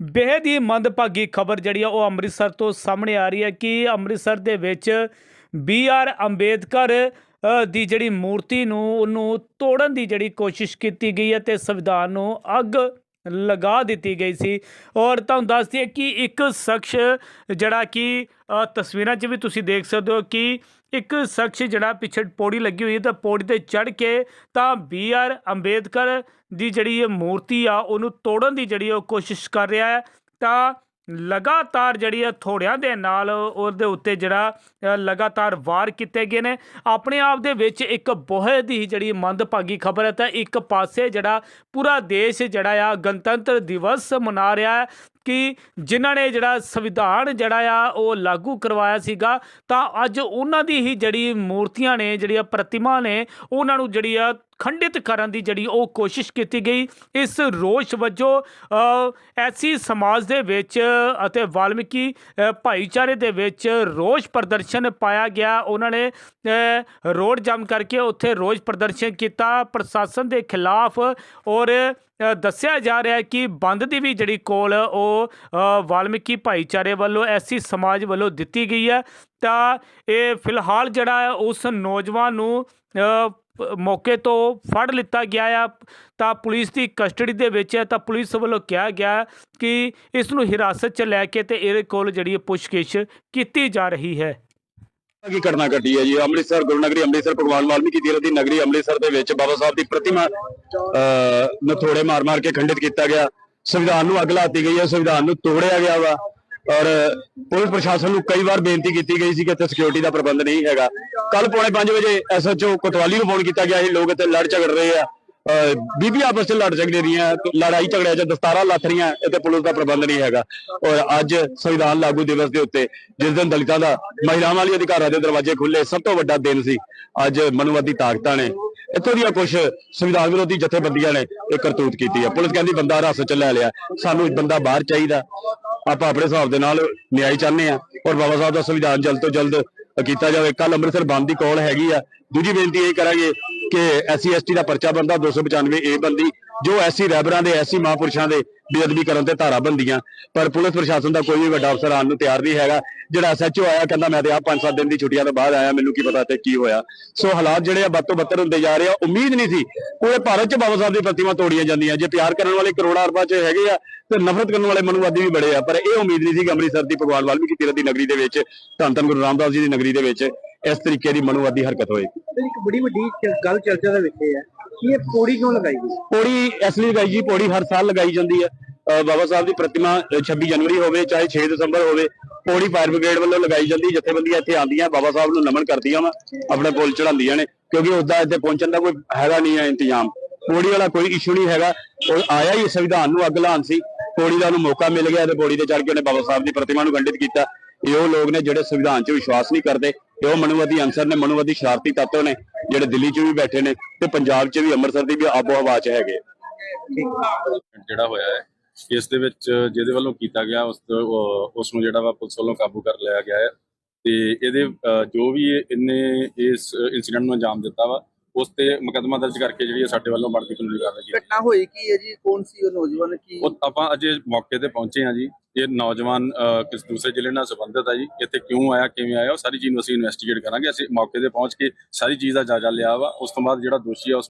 ਬੇਹੱਦ ਹੀ ਮੰਦਭਾਗੀ ਖਬਰ ਜਿਹੜੀ ਆ ਉਹ ਅੰਮ੍ਰਿਤਸਰ ਤੋਂ ਸਾਹਮਣੇ ਆ ਰਹੀ ਹੈ ਕਿ ਅੰਮ੍ਰਿਤਸਰ ਦੇ ਵਿੱਚ ਬੀ ਆਰ ਅੰਬੇਦਕਰ ਦੀ ਜਿਹੜੀ ਮੂਰਤੀ ਨੂੰ, ਉਹਨੂੰ ਤੋੜਨ ਦੀ ਜਿਹੜੀ ਕੋਸ਼ਿਸ਼ ਕੀਤੀ ਗਈ ਹੈ ਤੇ ਸੰਵਿਧਾਨ ਨੂੰ ਅੱਗ ਲਗਾ ਦਿੱਤੀ ਗਈ ਸੀ। ਔਰ ਤੁਹਾਨੂੰ ਦੱਸ ਦਈਏ ਕਿ ਇੱਕ ਸ਼ਖਸ ਜਿਹੜਾ ਕਿ ਤਸਵੀਰਾਂ 'ਚ ਵੀ ਤੁਸੀਂ ਦੇਖ ਸਕਦੇ ਹੋ ਕਿ ਇੱਕ ਸ਼ਖਸ ਜਿਹੜਾ ਪਿੱਛੇ ਪੌੜੀ ਲੱਗੀ ਹੋਈ ਹੈ ਤਾਂ ਪੌੜੀ ਤੇ ਚੜ ਕੇ ਤਾਂ ਬੀ ਆਰ ਅੰਬੇਦਕਰ ਦੀ ਜਿਹੜੀ ਇਹ ਮੂਰਤੀ ਆ, ਉਹਨੂੰ ਤੋੜਨ ਦੀ ਜਿਹੜੀ ਉਹ ਕੋਸ਼ਿਸ਼ ਕਰ ਰਿਹਾ ਹੈ। ਤਾਂ ਲਗਾਤਾਰ ਜਿਹੜੀ ਆ ਥੋੜਿਆਂ ਦੇ ਨਾਲ ਉਹਦੇ ਉੱਤੇ ਜਿਹੜਾ ਲਗਾਤਾਰ ਵਾਰ ਕੀਤੇ ਗਏ ਨੇ। ਆਪਣੇ ਆਪ ਦੇ ਵਿੱਚ ਇੱਕ ਬਹੁਤ ਹੀ ਜਿਹੜੀ ਮੰਦਭਾਗੀ ਖਬਰ ਹੈ ਤਾਂ ਇੱਕ ਪਾਸੇ ਜਿਹੜਾ ਪੂਰਾ ਦੇਸ਼ ਜਿਹੜਾ ਆ ਗਣਤੰਤਰ ਦਿਵਸ ਮਨਾ ਰਿਹਾ ਹੈ ਕਿ ਜਿਨ੍ਹਾਂ ਨੇ ਜਿਹੜਾ ਸੰਵਿਧਾਨ ਜਿਹੜਾ ਆ ਉਹ ਲਾਗੂ ਕਰਵਾਇਆ ਸੀਗਾ, ਤਾਂ ਅੱਜ ਉਹਨਾਂ ਦੀ ਹੀ ਜਿਹੜੀ ਮੂਰਤੀਆਂ ਨੇ, ਜਿਹੜੀਆਂ ਪ੍ਰਤਿਮਾ ਨੇ, ਉਹਨਾਂ ਨੂੰ ਜਿਹੜੀ ਆ ਖੰਡਿਤ ਕਰਨ ਦੀ ਜਿਹੜੀ ਉਹ ਕੋਸ਼ਿਸ਼ ਕੀਤੀ ਗਈ। ਇਸ ਰੋਸ਼ ਵਜੋਂ ਐਸੀ ਸਮਾਜ ਦੇ ਵਿੱਚ ਅਤੇ ਵਾਲਮੀਕੀ ਭਾਈਚਾਰੇ ਦੇ ਵਿੱਚ ਰੋਸ਼ ਪ੍ਰਦਰਸ਼ਨ ਪਾਇਆ ਗਿਆ। ਉਹਨਾਂ ਨੇ ਰੋਡ ਜਾਮ ਕਰਕੇ ਉੱਥੇ ਰੋਸ਼ ਪ੍ਰਦਰਸ਼ਨ ਕੀਤਾ। ਪ੍ਰਸ਼ਾਸਨ ਦੇ ਖਿਲਾਫ ਔਰ ਦੱਸਿਆ ਜਾ ਰਿਹਾ ਹੈ ਕਿ ਬੰਦ ਦੀ ਵੀ ਜਿਹੜੀ ਕੋਲ ਉਹ ਵਾਲਮੀਕੀ ਭਾਈਚਾਰੇ ਵੱਲੋਂ, ਐਸੀ ਸਮਾਜ ਵੱਲੋਂ ਦਿੱਤੀ ਗਈ ਹੈ। ਤਾਂ ਇਹ ਫਿਲਹਾਲ ਜਿਹੜਾ ਹੈ, ਉਸ ਨੌਜਵਾਨ ਨੂੰ ਮੌਕੇ ਤੋਂ ਫੜ ਲਿੱਤਾ ਗਿਆ ਆ। ਤਾਂ ਪੁਲਿਸ ਦੀ ਕਸਟਡੀ ਦੇ ਵਿੱਚ ਹੈ, ਤਾਂ ਪੁਲਿਸ ਵੱਲੋਂ ਕਿਹਾ ਗਿਆ ਕਿ ਇਸ ਨੂੰ ਹਿਰਾਸਤ 'ਚ ਲੈ ਕੇ ਤੇ ਇਹਦੇ ਕੋਲ ਜਿਹੜੀ ਪੁੱਛਗਿੱਛ ਕੀਤੀ ਜਾ ਰਹੀ ਹੈ। ਕੀ ਘਟਨਾ ਘਟੀ ਹੈ ਜੀ? ਅੰਮ੍ਰਿਤਸਰ ਗੁਰੂ ਨਗਰੀ ਅੰਮ੍ਰਿਤਸਰ ਭਗਵਾਨ ਵਾਲਮੀਕੀ ਤੀਰਥ ਦੀ ਨਗਰੀ ਅੰਮ੍ਰਿਤਸਰ ਦੇ ਵਿੱਚ ਬਾਬਾ ਸਾਹਿਬ ਦੀ ਪ੍ਰਤਿਮਾ ਅਹ, ਨੂੰ ਥੋੜੇ ਮਾਰ-ਮਾਰ ਕੇ ਖੰਡਿਤ ਕੀਤਾ ਗਿਆ। ਸੰਵਿਧਾਨ ਨੂੰ ਅੱਗ ਲਾਤੀ ਗਈ ਹੈ ਸੰਵਿਧਾਨ ਨੂੰ ਤੋੜਿਆ ਗਿਆ ਵਾ। ਔਰ ਪੁਲਿਸ ਪ੍ਰਸ਼ਾਸਨ ਨੂੰ ਕਈ ਵਾਰ ਬੇਨਤੀ ਕੀਤੀ ਗਈ ਸੀ ਕਿ ਇੱਥੇ ਸਿਕਿਉਰਿਟੀ ਦਾ ਪ੍ਰਬੰਧ ਨਹੀਂ ਹੈਗਾ। ਕੱਲ ਪੌਣੇ 5 ਵਜੇ ਐਸਐਚਓ ਕੋਤਵਾਲੀ ਨੂੰ ਫੋਨ ਕੀਤਾ ਗਿਆ ਸੀ। ਲੋਕ ਇੱਥੇ ਲੜ ਝਗੜ ਰਹੇ ਆ। ਬੀਬੀ ਆਪਸ ਵਿੱਚ ਲੜ ਝਗੜ ਰਹੀਆਂ, ਲੜਾਈ ਝਗੜਿਆਂ 'ਚ ਦਸਤਾਰਾਂ ਲੱਥ ਰਹੀਆਂ, ਇੱਥੇ ਪੁਲਿਸ ਦਾ ਪ੍ਰਬੰਧ ਨਹੀਂ ਹੈਗਾ। ਔਰ ਅੱਜ ਸੰਵਿਧਾਨ ਲਾਗੂ ਦਿਵਸ ਦੇ ਉੱਤੇ, ਜਿਸ ਦਿਨ ਦਲਿਤਾਂ ਦਾ, ਮਹਿਲਾਵਾਂ ਵਾਲੀ ਅਧਿਕਾਰਾਂ ਦੇ ਦਰਵਾਜ਼ੇ ਖੁੱਲੇ ਸਭ ਤੋਂ ਵੱਡਾ ਦਿਨ ਸੀ। ਅੱਜ ਮਨੁਵਾਦੀ ਤਾਕਤਾਂ ਨੇ ਇੱਥੋਂ ਦੀਆਂ ਕੁਝ ਸੰਵਿਧਾਨ ਵਿਰੋਧੀ ਜਥੇਬੰਦੀਆਂ ਨੇ ਇਹ ਕਰਤੂਤ ਕੀਤੀ ਹੈ। ਪੁਲਿਸ ਕਹਿੰਦੀ ਬੰਦਾ ਰਸ ਚ ਲੈ ਲਿਆ। ਸਾਨੂੰ ਬੰਦਾ ਬਾਹਰ ਚਾਹੀਦਾ। ਆਪਾਂ ਆਪਣੇ ਹਿਸਾਬ ਦੇ ਨਾਲ ਨਿਆਂ ਚਾਹੁੰਦੇ ਆ ਔਰ ਬਾਬਾ ਸਾਹਿਬ ਦਾ ਸੰਵਿਧਾਨ ਜਲਦ ਤੋਂ ਜਲਦ ਕੀਤਾ ਜਾਵੇ। ਕੱਲ ਅੰਮ੍ਰਿਤਸਰ ਬੰਦ ਦੀ ਕਾਲ ਹੈਗੀ ਆ। ਦੂਜੀ ਬੇਨਤੀ ਇਹ ਕਰਾਂਗੇ ਕਿ ਐਸਸੀ, ਐਸਟੀ ਦਾ ਪਰਚਾ ਬੰਦਾ 295 ਏ ਬੰਦੀ, ਜੋ ਐਸੀ ਰਹਿਬਰਾਂ ਦੇ ਐਸੀ ਮਹਾਂਪੁਰਸ਼ਾਂ ਦੇ ਬੇਅਦਬੀ ਕਰਨ ਤੇ ਧਾਰਾ ਬੰਦੀਆਂ ਪਰ ਪੁਲਿਸ ਪ੍ਰਸ਼ਾਸਨ ਦਾ ਕੋਈ ਵੀ ਵੱਡਾ ਅਫਸਰ ਆਉਣ ਨੂੰ ਤਿਆਰ ਨਹੀਂ ਹੈਗਾ। ਜਿਹੜਾ ਐਸਐਚਓ ਆਇਆ, ਕਹਿੰਦਾ ਮੈਂ ਤੇ ਆ 5-7 ਦਿਨ ਦੀ ਛੁੱਟੀਆਂ ਤੋਂ ਬਾਅਦ ਆਇਆ, ਮੈਨੂੰ ਕੀ ਪਤਾ ਤੇ ਕੀ ਹੋਇਆ। ਸੋ ਹਾਲਾਤ ਜਿਹੜੇ ਆ ਬੱਤੋਂ ਬੱਤਰ ਹੁੰਦੇ ਜਾ ਰਹੇ ਆ। ਉਮੀਦ ਨਹੀਂ ਸੀ ਪੂਰੇ ਭਾਰਤ 'ਚ ਬਾਬਾ ਸਾਹਿਬ ਦੀ ਪ੍ਰਤਿਮਾ ਤੋੜੀਆਂ ਜਾਂਦੀਆਂ। ਜੇ ਪਿਆਰ ਕਰਨ ਵਾਲੇ ਕਰੋੜਾਂ ਅਰਬਾਂ 'ਚ ਹੈਗੇ ਆ, ਤੇ ਨਫ਼ਰਤ ਕਰਨ ਵਾਲੇ ਮਨੂਵਾਦੀ ਵੀ ਬੜੇ ਆ। ਪਰ ਇਹ ਉਮੀਦ ਨਹੀਂ ਸੀ ਕਿ ਅੰਮ੍ਰਿਤਸਰ ਦੀ ਭਗਵਾਨ ਵਾਲਮੀਕੀ ਤੀਰਥ ਦੀ ਨਗਰੀ ਦੇ ਵਿੱਚ, ਧੰਨ ਧੰਨ ਗੁਰੂ ਰਾਮਦਾਸ ਜੀ ਦੀ ਨਗਰੀ ਦੇ ਵਿੱਚ ਇਸ ਤਰੀਕੇ ਦੀ ਮਨੂਵਾਦੀ ਹਰਕਤ ਹੋਏਗੀ ਇੱਕ ਬੜੀ ਵੱਡੀ ਚ- ਗੱਲ ਚਰਚਾ ਦੇ ਵਿੱਚ ਇਹ ਹੈ ਕਿ ਇਹ ਪੌੜੀ ਕਿਉਂ ਲਗਾਈ ਗਈ? ਪੌੜੀ ਇਸ ਲਈ ਲਗਾਈ ਜੀ ਪੌੜੀ ਹਰ ਸਾਲ ਲਗਾਈ ਜਾਂਦੀ ਹੈ। ਅਹ ਬਾਬਾ ਸਾਹਿਬ ਦੀ ਪ੍ਰਤਿਮਾ ਅਹ 26 ਜਨਵਰੀ ਹੋਵੇ ਚਾਹੇ 6 ਦਸੰਬਰ ਹੋਵੇ ਪੌੜੀ ਫਾਇਰ ਬ੍ਰਿਗੇਡ ਵੱਲੋਂ ਲਗਾਈ ਜਾਂਦੀ ਜਥੇਬੰਦੀਆਂ ਇੱਥੇ ਆਉਂਦੀਆਂ ਬਾਬਾ ਸਾਹਿਬ ਨੂੰ ਨਮਨ ਕਰਦੀਆਂ ਵਾ ਆਪਣੇ ਪੁੱਲ ਚੜਾਉਂਦੀਆਂ ਨੇ ਕਿਉਂਕਿ ਉਦਾਂ ਇੱਥੇ ਪਹੁੰਚਣ ਦਾ ਕੋਈ ਹੈਗਾ ਨਹੀਂ ਹੈ ਇੰਤਜ਼ਾਮ। ਪੌੜੀ ਵਾਲਾ ਕੋਈ ਇਸ਼ੂ ਨਹੀਂ ਹੈਗਾ ਉਹ ਆਇਆ ਹੀ ਸੰਵਿਧਾਨ ਨੂੰ ਅੱਗ ਲਾਉਣ ਸੀ ਪੌੜੀ ਦਾ ਉਹਨੂੰ ਮੌਕਾ ਮਿਲ ਗਿਆ ਤੇ ਪੌੜੀ ਤੇ ਚੜ ਕੇ ਉਹਨੇ ਬਾਬਾ ਸਾਹਿਬ ਦੀ ਪ੍ਰਤਿਮਾ ਨੂੰ ਖੰਡਿਤ ਕੀਤਾ। ਇਹ ਉਹ ਲੋਕ ਨੇ ਜਿਹੜੇ ਸੰਵਿਧਾਨ 'ਚ ਵਿਸ਼ਵਾਸ ਨਹੀਂ ਕਰਦੇ ਇਹ ਉਹ ਮਨੂਵਾਦੀ ਅੰਸਰ ਨੇ ਮਨੂਵਾਦੀ ਸ਼ਰਾਰਤੀ ਤੱਤਵ ਨੇ ਜਿਹੜੇ ਦਿੱਲੀ 'ਚ ਵੀ ਬੈਠੇ ਨੇ ਤੇ ਪੰਜਾਬ 'ਚ ਵੀ ਅੰਮ੍ਰਿਤਸਰ ਦੀ ਵੀ ਆਬੋ ਹਵਾ 'ਚ ਹੈਗੇ ਜਿਹੜਾ ਹੋਇਆ ਹੈ ਇਸ ਦੇ ਵਿੱਚ ਜਿਹਦੇ ਵੱਲੋਂ ਕੀਤਾ ਗਿਆ ਉਸ ਉਸ ਨੂੰ ਜਿਹੜਾ ਵਾ ਪੁਲਿਸ ਵੱਲੋਂ ਕਾਬੂ ਕਰ ਲਿਆ ਗਿਆ ਹੈ ਤੇ ਇਹਦੇ ਜੋ ਵੀ ਇਹਨੇ ਇਸ ਇਨਸੀਡੈਂਟ ਨੂੰ ਅੰਜਾਮ ਦਿੱਤਾ ਵਾ ਉਸ ਤੇ ਮੁਕੱਦਮਾ ਦਰਜ ਕਰਕੇ ਜਿਹੜੀ ਸਾਡੇ ਵੱਲੋਂ ਬਣਦੀ ਕਾਨੂੰਨੀ ਕਾਰਵਾਈ ਕੀਤੀ ਘਟਨਾ ਹੋਈ ਕੀ ਹੈ ਜੀ? ਕੌਣ ਸੀ ਉਹ ਨੌਜਵਾਨ? ਕੀ ਉਹ ਆਪਾਂ ਅਜੇ ਮੌਕੇ ਤੇ ਪਹੁੰਚੇ ਹਾਂ ਜੀ। ਇਹ ਨੌਜਵਾਨ ਕਿਸ ਦੂਸਰੇ ਜ਼ਿਲ੍ਹੇ ਨਾਲ ਸੰਬੰਧਿਤ ਹੈ ਜੀ, ਇੱਥੇ ਕਿਉਂ ਆਇਆ, ਕਿਵੇਂ ਆਇਆ, ਉਹ ਸਾਰੀ ਚੀਜ਼ ਨੂੰ ਅਸੀਂ ਇਨਵੈਸਟੀਗੇਟ ਕਰਾਂਗੇ। ਅਸੀਂ ਮੌਕੇ ਤੇ ਪਹੁੰਚ ਕੇ ਸਾਰੀ ਚੀਜ਼ ਦਾ ਜਾਇਜ਼ਾ ਲਿਆ ਵਾ। ਉਸ ਤੋਂ ਬਾਅਦ ਜਿਹੜਾ ਦੋਸ਼ੀ ਆ ਉਸ